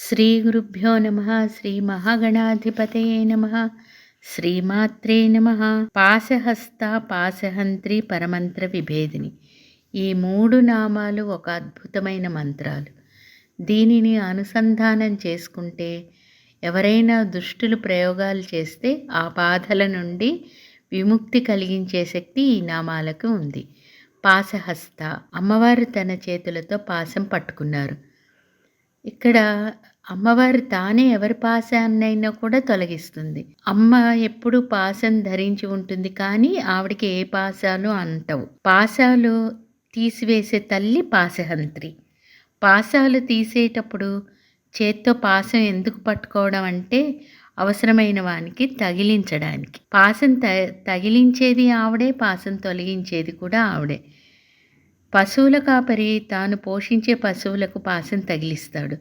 శ్రీ గురుభ్యో నమ శ్రీ మహాగణాధిపతయే నమ శ్రీమాత్రే నమ. పాశహస్త పాశహంత్రి పరమంత్ర విభేదిని. ఈ మూడు నామాలు ఒక అద్భుతమైన మంత్రాలు. దీనిని అనుసంధానం చేసుకుంటే ఎవరైనా దుష్టులు ప్రయోగాలు చేస్తే ఆ బాధల నుండి విముక్తి కలిగించే శక్తి ఈ నామాలకు ఉంది. పాశహస్త అమ్మవారు తన చేతులతో పాశం పట్టుకున్నారు. ఇక్కడ అమ్మవారు తానే ఎవరి పాశాన్నైనా కూడా తొలగిస్తుంది. అమ్మ ఎప్పుడు పాశం ధరించి ఉంటుంది కానీ ఆవిడకి ఏ పాశాలు అంటవు. పాశాలు తీసివేసే తల్లి పాశహంత్రి. పాశాలు తీసేటప్పుడు చేత్తో పాశం ఎందుకు పట్టుకోవడం అంటే అవసరమైన వానికి తగిలించడానికి. పాసం త తగిలించేది ఆవిడే పాసం తొలగించేది కూడా ఆవిడే. పశువుల కాపరి తాను పోషించే పశువులకు పాసం తగిలిస్తాడు.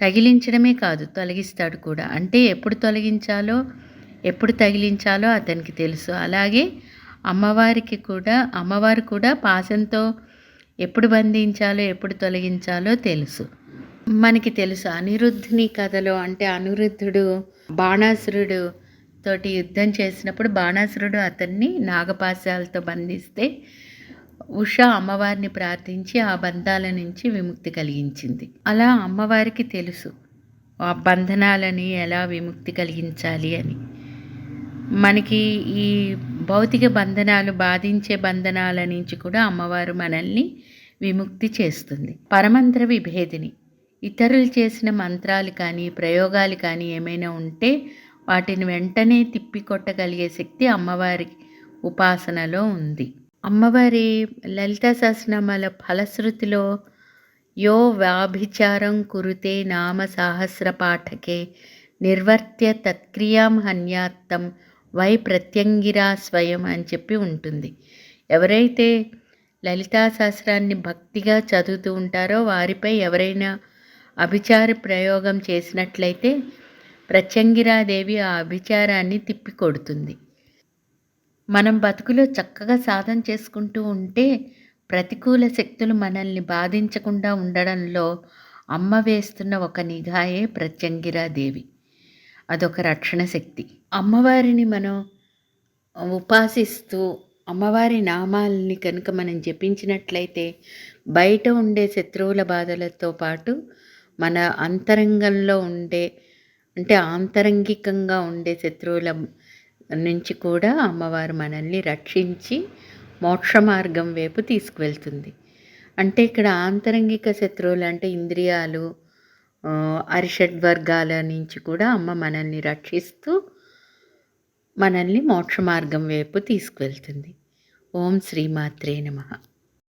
తగిలించడమే కాదు తొలగిస్తాడు కూడా. అంటే ఎప్పుడు తొలగించాలో ఎప్పుడు తగిలించాలో అతనికి తెలుసు. అలాగే అమ్మవారికి కూడా అమ్మవారు కూడా పాసంతో ఎప్పుడు బంధించాలో ఎప్పుడు తొలగించాలో తెలుసు. మనకి తెలుసు అనిరుద్ధుని కథలో అంటే అనిరుద్ధుడు బాణాసురుడు తోటి యుద్ధం చేసినప్పుడు బాణాసురుడు అతన్ని నాగపాశాలతో బంధిస్తే ఉష అమ్మవారిని ప్రార్థించి ఆ బంధాల నుంచి విముక్తి కలిగించింది. అలా అమ్మవారికి తెలుసు ఆ బంధనాలని ఎలా విముక్తి కలిగించాలి అని. మనకి ఈ భౌతిక బంధనాలు బాధించే బంధనాల నుంచి కూడా అమ్మవారు మనల్ని విముక్తి చేస్తుంది. పరమంత్ర విభేదిని ఇతరులు చేసిన మంత్రాలు కానీ ప్రయోగాలు కానీ ఏమైనా ఉంటే వాటిని వెంటనే తిప్పికొట్టగలిగే శక్తి అమ్మవారి ఉపాసనలో ఉంది. అమ్మవారి లలిత సహస్రనామాల ఫలశ్రుతిలో యో వ్యాభిచారం కురుతే నామ సాహస్ర పాఠకే నిర్వర్త్య తత్క్రియాం హన్యాత్తం వై ప్రత్యంగిరా స్వయం అని చెప్పి ఉంటుంది. ఎవరైతే లలితా శాస్త్రాన్ని భక్తిగా చదువుతూ ఉంటారో వారిపై ఎవరైనా అభిచార ప్రయోగం చేసినట్లయితే ప్రత్యంగిరాదేవి ఆ అభిచారాన్ని తిప్పికొడుతుంది. మనం బతుకులో చక్కగా సాధన చేసుకుంటూ ఉంటే ప్రతికూల శక్తులు మనల్ని బాధించకుండా ఉండడంలో అమ్మ వేస్తున్న ఒక నిఘాయే ప్రత్యంగిరాదేవి అదొక రక్షణ శక్తి. అమ్మవారిని మనం ఉపాసిస్తూ అమ్మవారి నామాల్ని కనుక మనం జపించినట్లయితే బయట ఉండే శత్రువుల బాధలతో పాటు మన అంతరంగంలో ఉండే అంటే ఆంతరంగికంగా ఉండే శత్రువుల నుంచి కూడా అమ్మవారు మనల్ని రక్షించి మోక్ష మార్గం వైపు తీసుకువెళ్తుంది. అంటే ఇక్కడ ఆంతరంగిక శత్రువులు అంటే ఇంద్రియాలు అరిషడ్ వర్గాల నుంచి కూడా అమ్మ మనల్ని రక్షిస్తూ మనల్ని మోక్ష మార్గం వైపు తీసుకువెళ్తుంది. ఓం శ్రీమాత్రే నమ.